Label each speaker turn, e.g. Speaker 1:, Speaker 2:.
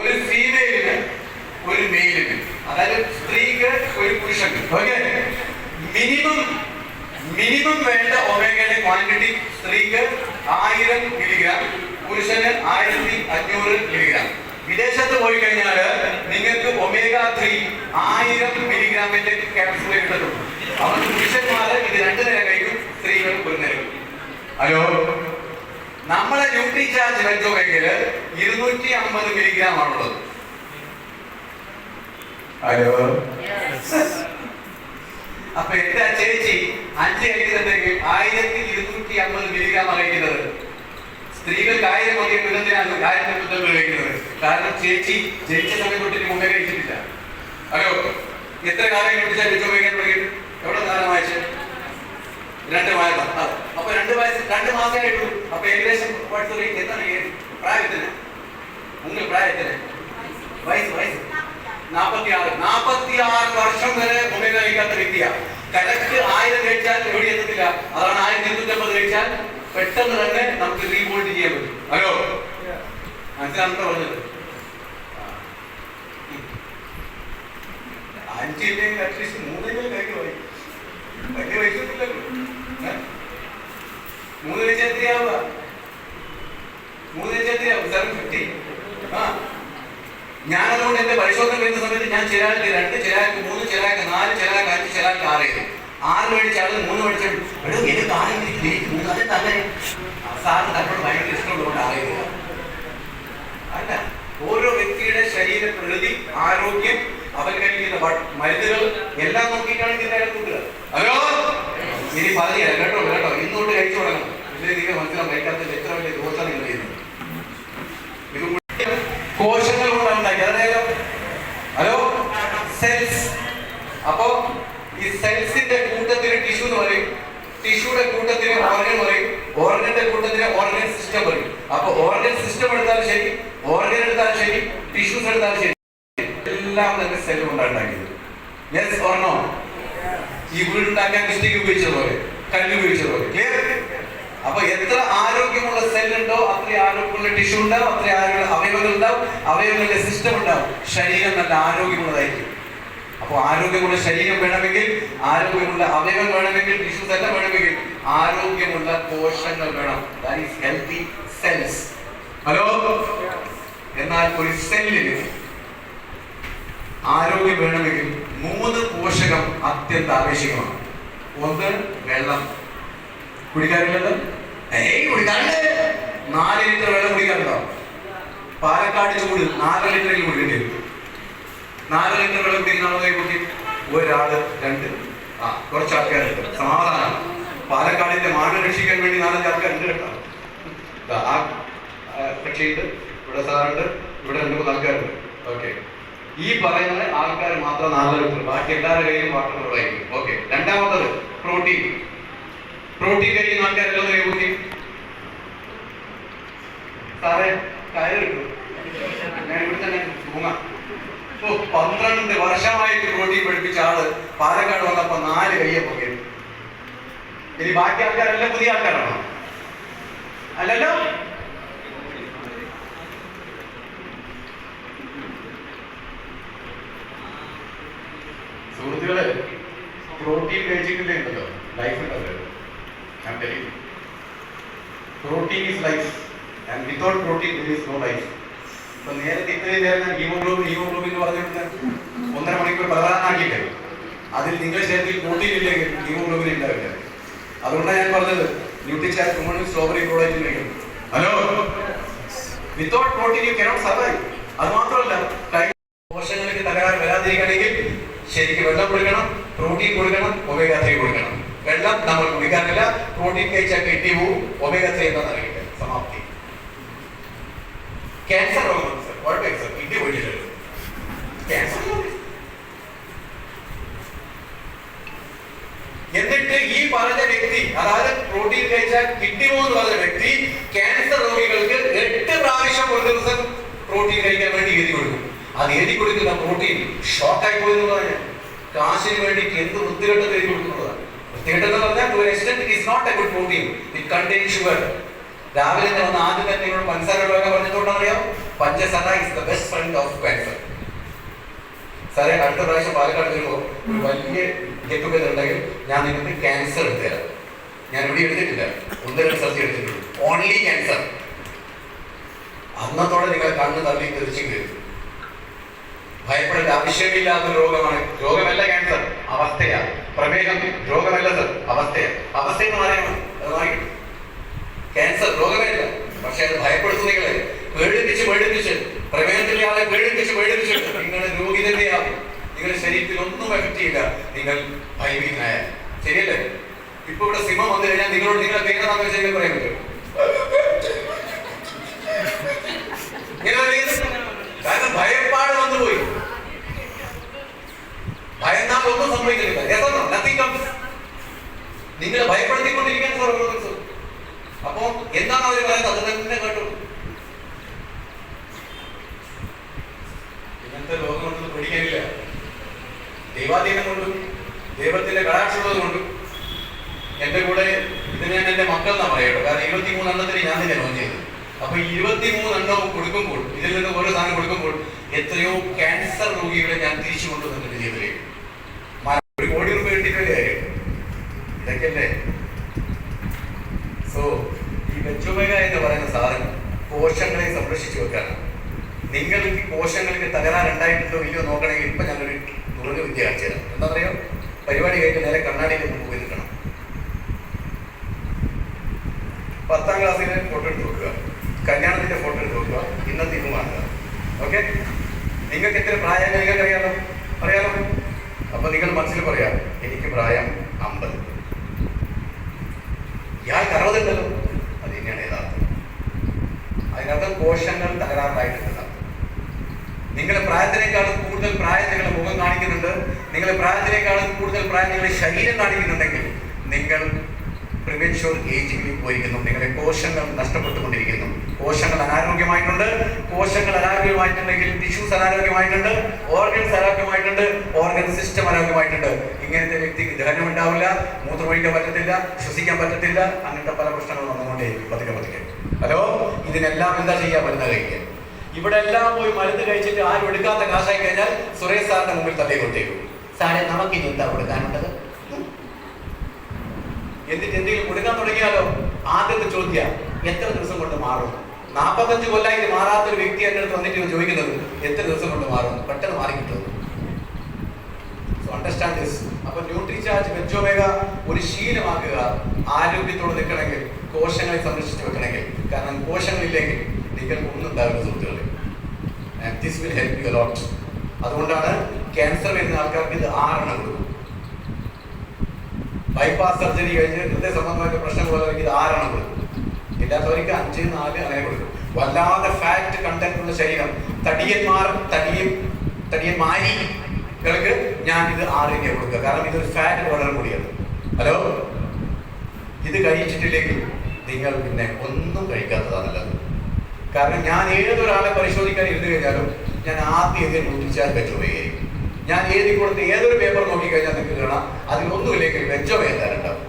Speaker 1: ഒരു ഫീമെയിലിന് ഒരു മെയിലിന് അതായത് സ്ത്രീക്ക് ഒരു പുരുഷന്. ഓക്കെ മിനിമം മിനിമം വേണ്ട ഒമേഗയുടെ ക്വാണ്ടിറ്റി സ്ത്രീക്ക് ആയിരം മില്ലിഗ്രാം പുരുഷന് ആയിരത്തി അഞ്ഞൂറ് മില്ലിഗ്രാം വിദേശത്ത് പോയി കഴിഞ്ഞാൽ നിങ്ങൾക്ക് ഒമേഗ ത്രീ ആയിരം മില്ലിഗ്രാമിന്റെ ക്യാപ്സൂൾ കിട്ടുന്നു അവർ പുരുഷന്മാർ ഇത് രണ്ടു നേരം കഴിക്കും സ്ത്രീകൾ ഒരു നേരം ഹലോ നമ്മളെ ഡ്യൂട്ടി ചാർജ് വെച്ചോമെങ്കിൽ ഇരുന്നൂറ്റി അമ്പത് മില്ലിഗ്രാം ആണുള്ളത്. ഹലോ അപ്പൊ എന്താ ചേച്ചി അഞ്ച് കഴിക്കുന്നുണ്ടെങ്കിൽ ആയിരത്തി ഇരുന്നൂറ്റി അമ്പത് മില്ലിഗ്രാം കഴിക്കുന്നത്. സ്ത്രീകൾക്ക് ആയിരം മതി എന്തിനാണ് ആയിരത്തി മുന്നൂറ്റി കഴിക്കുന്നത്? കാരണം ചേച്ചി ജനിച്ച സമയം തൊട്ടിന് മുമ്പേ കഴിച്ചിട്ടില്ല. ഹലോ എത്ര കാലം കുടിച്ചാൽ കഴിക്കാൻ തുടങ്ങി എവിടെ കാലം വായിച്ചു രണ്ട് മാസം. അപ്പൊ രണ്ട് വയസ്സ് രണ്ട് മാസമേ ആയിട്ടുള്ളൂ. അപ്പൊ ഏകദേശം ഈ പ്രായത്തിന്? നിങ്ങൾ പ്രായത്തിന്? വയസ്സ് വയസ്സ്. നാപ്പത്തി ആറ് നാപ്പത്തി ആറ് വർഷം വരെ ഒമേഗ കഴിക്കാത്ത വ്യക്തിയാ. കറക്റ്റ് ആയിരം കഴിച്ചാൽ എവിടെ എത്തത്തില്ല? അതാണ് ആയിരത്തി ഇരുന്നൂറ്റമ്പത് കഴിച്ചാൽ പെട്ടെന്ന് തന്നെ നമുക്ക് റീബോൾഡ് ചെയ്യാൻ പറ്റും. ഹലോ? മനസ്സിലാണെന്ന് പറഞ്ഞത്. അഞ്ചില്ലെങ്കിൽ അറ്റ്ലീസ്റ്റ് മൂന്നെങ്കിലും കഴിക്കുമായി വലിയ വയസ്സൊന്നുമില്ലല്ലോ? മൂന്ന് എത്രയാവുക മൂന്ന് എത്രയാവും സെവൻ ഫിഫ്റ്റി ആ. ഞാനതുകൊണ്ട് എന്റെ പരിശോധന വരുന്ന സമയത്ത് ഞാൻ ചിരാക്ക് രണ്ട് ചിരാക്ക് മൂന്ന് ചിരാക്ക് നാല് ചിരാക്ക് അഞ്ച് ചിരാക്ക് ആറ് ആറ് മേടിച്ച മൂന്ന് മേടിച്ചു എനിക്ക് ആറ് തന്നോട് ഭയങ്കര ഇഷ്ടമുള്ളതുകൊണ്ട് ആറ്. അല്ല ഓരോ വ്യക്തിയുടെ ശരീര പ്രകൃതി ആരോഗ്യം അവർ കഴിക്കുന്ന മരുന്നുകൾ എല്ലാം നോക്കിയിട്ടാണ് ഇതിന്റെ കൂട്ടുക ഹലോ? ഇനി പറഞ്ഞു തരാം തുടങ്ങും. കഴിച്ചു തുടങ്ങണം ഇല്ലെങ്കിൽ നിങ്ങൾ എത്ര വലിയ ദോഷം നിങ്ങൾ ചെയ്യുന്നത് കോശങ്ങൾ കൊണ്ട് ഉണ്ടാക്കി അറിയാലോ ഹലോ? സെൽസ് അപ്പോ ഈ സെൽസിന്റെ കൂട്ടത്തിന് ടിഷ്യൂ എന്ന് പറയും. ടിഷ്യൂടെ കൂട്ടത്തിന് ഓർഗൻ പറയും. ഓർഗന്റെ കൂട്ടത്തിന് ഓർഗൻ സിസ്റ്റം പറയും. അപ്പൊ ഓർഗൻ സിസ്റ്റം എടുത്താലും ശരി ഓർഗൻ എടുത്താലും ശരി ടിഷ്യൂസ് എടുത്താലും ശരി. എല്ലാം തന്നെ സെൽ കൊണ്ടാണ് ഉണ്ടാക്കിയത്. യെസ് ഓർണോ ഈ വീടുണ്ടാക്കാൻ മിസ്റ്റേക്ക് ഉപയോഗിച്ചത് പോലെ. കല്ല് പോലെ ക്ലിയർ അപ്പൊ എത്ര ആരോഗ്യമുള്ള സെൽ ഉണ്ടോ അത്ര ആരോഗ്യമുള്ള ടിഷ്യൂ ഉണ്ടാവും അത്ര ആരോഗ്യ അവയവങ്ങൾ ഉണ്ടാവും അവയവങ്ങളുടെ സിസ്റ്റം ഉണ്ടാവും. ശരീരം നല്ല ആരോഗ്യമുള്ളതായിരിക്കും. അപ്പോൾ ആരോഗ്യമുള്ള ശരീരം വേണമെങ്കിൽ ആരോഗ്യമുള്ള അവയവം വേണമെങ്കിൽ ടിഷ്യൂസ് എല്ലാം വേണമെങ്കിൽ ആരോഗ്യമുള്ള കോശങ്ങൾ വേണം. ഈസ് ഹെൽത്തി സെൽസ് ഹലോ എന്നാൽ ഒരു സെല്ലിന് ആരോഗ്യം വേണമെങ്കിൽ മൂന്ന് പോഷകം അത്യന്ത ആവശ്യമാണ് ഒന്ന് വെള്ളം. കുടിക്കാറില്ലല്ലോ ഏയ് കുടിക്കാറുണ്ട് നാല് ലിറ്റർ വെള്ളം കുടിക്കാറുണ്ടോ? പാലക്കാട് ചൂട് നാല് ലിറ്ററിൽ കുടിക്കേണ്ടി വരും. നാല് ലിറ്റർ വെള്ളം കുടിക്കുന്ന ആളുകളെ കുട്ടി? ഒരാൾ രണ്ട്. ആ കുറച്ച് ആൾക്കാരുണ്ട് സമാധാനം. പാലക്കാടിന്റെ മാട് രക്ഷിക്കാൻ വേണ്ടി നാലഞ്ച് ആൾക്കാരുണ്ട് കേട്ടോ. ആ, കക്ഷിയുണ്ട്. ഇവിടെ സാറുണ്ട്. ഇവിടെ രണ്ട് മൂന്ന് ആൾക്കാരുണ്ട്. ഓക്കെ. ഈ പറയുന്ന ആൾക്കാർ മാത്രം നാല് ലിറ്റർ ബാക്കി എല്ലാവരുടെ കയ്യിലും വാട്ടർ കുറവായിരിക്കും ഓക്കെ രണ്ടാമത്തത് പ്രോട്ടീൻ പ്രോട്ടീൻ കഴിക്കുന്ന ആൾക്കാരെല്ലാം കൈ കൂട്ടി സാറേ കയറിട്ടു ഞാൻ ഇവിടെ തന്നെ തൂങ്ങാം. പന്ത്രണ്ട് വർഷമായിട്ട് പ്രോട്ടീൻ പഠിപ്പിച്ച ആൾ പാലക്കാട് വന്നപ്പോ നാല് കയ്യെ ഇനി ബാക്കി ആൾക്കാരെല്ലാം പുതിയ ആൾക്കാരാണോ? അല്ലല്ലോ? സുഹൃത്തുക്കളെ പ്രോട്ടീൻ കഴിച്ചിട്ടില്ലേ ഉണ്ടല്ലോ? ലൈഫ് ഉണ്ടല്ലോ ഞാൻ telling protein is life and without protein there is no life ഇപ്പൊ നേരത്തെ ഇത്രയും നേരം ഹീമോഗ്ലോബിൻ ഹീമോഗ്ലോബിൻ എന്ന് പറഞ്ഞിട്ട് ഒന്നര മണിക്കൂർ പ്രധാനമാക്കിയിട്ടേ അതിൽ നിങ്ങളുടെ ശരീരത്തിൽ പ്രോട്ടീൻ ഇല്ലെങ്കിൽ ഹീമോഗ്ലോബിൻ ഉണ്ടാവില്ല അതുകൊണ്ടാണ് ഞാൻ പറഞ്ഞത് ന്യൂട്രിച്ചാർ കുമ്മണും സ്ട്രോബെറി പ്രോഡക്റ്റ് കഴിക്കും hello without protein you cannot survive അത് മാത്രമല്ല പ്രോട്ടീൻ കൊടുക്കണം ഒമേഗ ത്രീ കൊടുക്കണം. വെള്ളം നമ്മൾ കുടിക്കാറില്ല പ്രോട്ടീൻ കഴിച്ചാൽ കെട്ടി പോവും ഒമേഗ ത്രീ എന്താണെന്ന് അറിയില്ല. സമാപ്തി. ക്യാൻസർ എന്നിട്ട് ഈ പറഞ്ഞ വ്യക്തി അതായത് പ്രോട്ടീൻ കഴിച്ചാൽ കിഡ്നി പോകുന്ന പറഞ്ഞ വ്യക്തി ക്യാൻസർ രോഗികൾക്ക് എട്ട് പ്രാവശ്യം ഒരു ദിവസം പ്രോട്ടീൻ കഴിക്കാൻ വേണ്ടി എഴുതി കൊടുക്കും. അത് എഴുതി കൊടുക്കുന്ന പ്രോട്ടീൻ ഷോർട്ടായി പോയെന്നുള്ളതാണ് കാശിന് വേണ്ടിയിട്ട് എന്ത് വൃത്തികെട്ട് കൈ ഷുഗർ രാവിലെ തന്നെ വന്ന് ആദ്യം തന്നെ നിങ്ങളോട് പഞ്ചസാര അറിയാം പഞ്ചസാര is the best friend of cancer സാറേ അടുത്ത പ്രാവശ്യം പാലക്കാട് വരുമ്പോൾ വലിയ ഗെറ്റ് ഉണ്ടെങ്കിൽ ഞാൻ നിങ്ങൾക്ക് ക്യാൻസർ എടുത്തുതരാം ഞാൻ ഇവിടെ എടുത്തിട്ടില്ല. ഒന്ന് രണ്ട് സ്ഥലത്ത് എടുത്തിട്ടുള്ളൂ ഓൺലി ക്യാൻസർ അന്നത്തോടെ നിങ്ങളെ കണ്ണ് തള്ളി തെറിച്ചു കയറും. ഭയപ്പെടേണ്ട ആവശ്യമില്ലാത്ത രോഗമാണ് രോഗമല്ല ക്യാൻസർ അവസ്ഥയാണ് പ്രമേഹം രോഗമല്ല സർ അവസ്ഥയാണ് അവസ്ഥയെന്ന് മാറിയാണ്. അത് മാറി ക്യാൻസർ രോഗമല്ല പക്ഷെ അത് ഭയപ്പെടുത്തും നിങ്ങളെ. പേടിപ്പിച്ച് പേടിപ്പിച്ച്. പ്രമേഹത്തിലെ ആളെ പേടിപ്പിച്ച് പേടിപ്പിച്ച്. നിങ്ങൾ രോഗി തന്നെയാവും. നിങ്ങളുടെ ശരീരത്തിൽ ഒന്നും എഫക്ട് ചെയ്യില്ല. നിങ്ങൾ ഭയഭീതനായ ശരിയല്ലേ? ഇപ്പൊ ഇവിടെ സിമ വന്നു കഴിഞ്ഞാൽ നിങ്ങളോട് നിങ്ങളെ പേരെന്താണെന്ന് വെച്ചാൽ പറയാൻ പറ്റും. നിങ്ങളെ ഭയപ്പെടുത്തിക്കൊണ്ടിരിക്കാൻ സർവ അപ്പോ എന്താണ് അവർ പറയുന്നത്? അത് തന്നെ കേട്ടു. ഇങ്ങനത്തെ ലോകമൊന്നും പഠിക്കാനില്ല ദൈവാധീനം കൊണ്ടും ദൈവത്തിന്റെ കടാക്ഷുള്ളത് കൊണ്ടും എന്റെ കൂടെ ഇത് ഞാൻ എന്റെ മക്കൾ എന്നാ പറയട്ടോ. കാരണം ഇരുപത്തി മൂന്ന് എണ്ണത്തിന് ഞാൻ തന്നെ ലോഞ്ച് ചെയ്തു. അപ്പൊ ഇരുപത്തി മൂന്ന് എണ്ണം കൊടുക്കുമ്പോൾ ഇതിൽ നിന്ന് ഓരോ സാധനം കൊടുക്കുമ്പോൾ എത്രയോ ക്യാൻസർ രോഗികളെ ഞാൻ തിരിച്ചു കൊണ്ടുവന്നിട്ടുണ്ട് ജീവിതത്തിലേക്ക് മ- ഒരു കോടി രൂപ കിട്ടിയിട്ടല്ലേ കാര്യം ഇതൊക്കെയല്ലേ സോ ഈ വെച്ചുമേക എന്ന് പറയുന്ന സാധനം കോശങ്ങളെ സംരക്ഷിച്ചു വെക്കാനാണ് നിങ്ങൾക്ക് കോശങ്ങൾക്ക് തകരാറുണ്ടായിട്ടുണ്ടോ ഇല്ലയോ നോക്കണമെങ്കിൽ ഇപ്പൊ ഞാനൊരു നുറുങ്ങ വിദ്യ കാണിച്ചു തരാം. എന്താ പറയുക? പരിപാടി കഴിഞ്ഞ് നേരെ കണ്ണാടിയിൽ മുമ്പ് പോയി നിൽക്കണം. പത്താം ക്ലാസ്സിലെ ഫോട്ടോ എടുത്ത് നോക്കുക കല്യാണത്തിന്റെ ഫോട്ടോ എടുത്ത് നോക്കുക ഇന്നത്തെ ഇത് മാറുക ഓക്കെ നിങ്ങൾക്ക് എത്ര പ്രായം നിങ്ങൾക്ക് അറിയാമോ അറിയാമോ അപ്പൊ നിങ്ങൾ മനസ്സിൽ പറയാം എനിക്ക് പ്രായം അമ്പത്. ഇയാൾക്ക് അറുപതുണ്ടല്ലോ അത് തന്നെയാണ് യഥാർത്ഥം. അതിനകത്ത് കോശങ്ങൾ തകരാറിലായിട്ടുണ്ടെന്നാണ് നിങ്ങളുടെ പ്രായത്തിനേക്കാളും കൂടുതൽ പ്രായം നിങ്ങളുടെ മുഖം കാണിക്കുന്നുണ്ട്. നിങ്ങളുടെ പ്രായത്തിനേക്കാളും കൂടുതൽ പ്രായം നിങ്ങളുടെ ശരീരം കാണിക്കുന്നുണ്ടെങ്കിൽ നിങ്ങൾ പ്രിവെൻഷോർ ഏജിംഗിൽ പോയിരിക്കുന്നു. നിങ്ങളുടെ കോശങ്ങൾ നഷ്ടപ്പെട്ടുകൊണ്ടിരിക്കുന്നു. കോശങ്ങൾ അനാരോഗ്യമായിട്ടുണ്ട്. കോശങ്ങൾ അനാരോഗ്യമായിട്ടുണ്ടെങ്കിൽ ടിഷ്യൂസ് അനാരോഗ്യമായിട്ടുണ്ട്. ഓർഗൻസ് അനാരോഗ്യമായിട്ടുണ്ട്. ഓർഗൻ സിസ്റ്റം അനാരോഗ്യമായിട്ടുണ്ട്. ഇങ്ങനത്തെ വ്യക്തിക്ക് ദഹനം ഉണ്ടാവില്ല മൂത്രമൊഴിക്കാൻ പറ്റത്തില്ല ശ്വസിക്കാൻ പറ്റത്തില്ല അങ്ങനത്തെ പല പ്രശ്നങ്ങളും വന്നുകൊണ്ടേ പതുക്കെ പതുക്കെ. ഹലോ? ഇതിനെല്ലാം എന്താ ചെയ്യാൻ പറ്റുന്ന കഴിക്കുക ഇവിടെ എല്ലാം പോയി മരുന്ന് കഴിച്ചിട്ട് ആരും എടുക്കാത്ത കാശായി കഴിഞ്ഞാൽ സുരേഷ് സാറിന്റെ മുമ്പിൽ തള്ളി കൊടുത്തേക്കും സാറേ നമുക്ക് ഇനി എന്താ കൊടുക്കാനുള്ളത്? എന്നിട്ട് എന്തെങ്കിലും കൊടുക്കാൻ തുടങ്ങിയാലോ? ആദ്യത്തെ ചോദ്യ എത്ര ദിവസം കൊണ്ട് മാറും? നാൽപ്പത്തഞ്ച് കൊല്ലായിട്ട് മാറാത്ത ഒരു വ്യക്തി എന്റെ അടുത്ത് വന്നിട്ട് ചോദിക്കുന്നത് എത്ര ദിവസം കൊണ്ട് മാറും? പെട്ടെന്ന് മാറി കിട്ടും. സോ അണ്ടർസ്റ്റാൻഡ് ദിസ് അപ്പൊ ന്യൂട്രിചാർജ് വെജോമേഗ ഒരു ശീലമാക്കുക ആരോഗ്യത്തോടെ നിൽക്കണമെങ്കിൽ കോശങ്ങളെ സംരക്ഷിച്ചു വെക്കണമെങ്കിൽ. കാരണം കോശങ്ങളില്ലെങ്കിൽ ഒന്നും ഉണ്ടാവില്ല സുഹൃത്തുക്കളെ this will help you a lot അതുകൊണ്ടാണ് ക്യാൻസർ വരുന്ന ആൾക്കാർക്ക് ഇത് ആറെണ്ണം കൊടുക്കും ബൈപ്പാസ് സർജറി കഴിഞ്ഞ് ഹൃദയ സംബന്ധമായ പ്രശ്നങ്ങളുള്ളവർക്ക് ഇത് ആറെണ്ണം കൊടുക്കും ഇല്ലാത്തവർക്ക് അഞ്ച് നാല് അങ്ങനെ കൊടുക്കും. വല്ലാതെ ഫാറ്റ് കണ്ടന്റ് ഉള്ള ശരീരം. തടിയന്മാർ തടിയൻ തടിയന്മാരികൾക്ക് ഞാൻ ഇത് ആറിനെ കൊടുക്കുക. കാരണം ഇതൊരു ഫാറ്റ് വളരെ കൂടിയാണ്. ഹലോ ഇത് കഴിച്ചിട്ടില്ലെങ്കിൽ നിങ്ങൾ പിന്നെ ഒന്നും കഴിക്കാത്തതാണ് നല്ലത്. കാരണം ഞാൻ ഏതൊരാളെ പരിശോധിക്കാൻ ഇരുന്ന് കഴിഞ്ഞാലും ഞാൻ ആദ്യം എഴുതിയ ന്യൂട്രിച്ചാൽ വെച്ചോമയായിരിക്കും ഞാൻ എഴുതി കൊടുത്ത് ഏതൊരു പേപ്പർ നോക്കിക്കഴിഞ്ഞാൽ നിങ്ങൾക്ക് കാണാം അതിലൊന്നുമില്ലെങ്കിൽ വെച്ചോമ എന്തായാലും ഉണ്ടാവും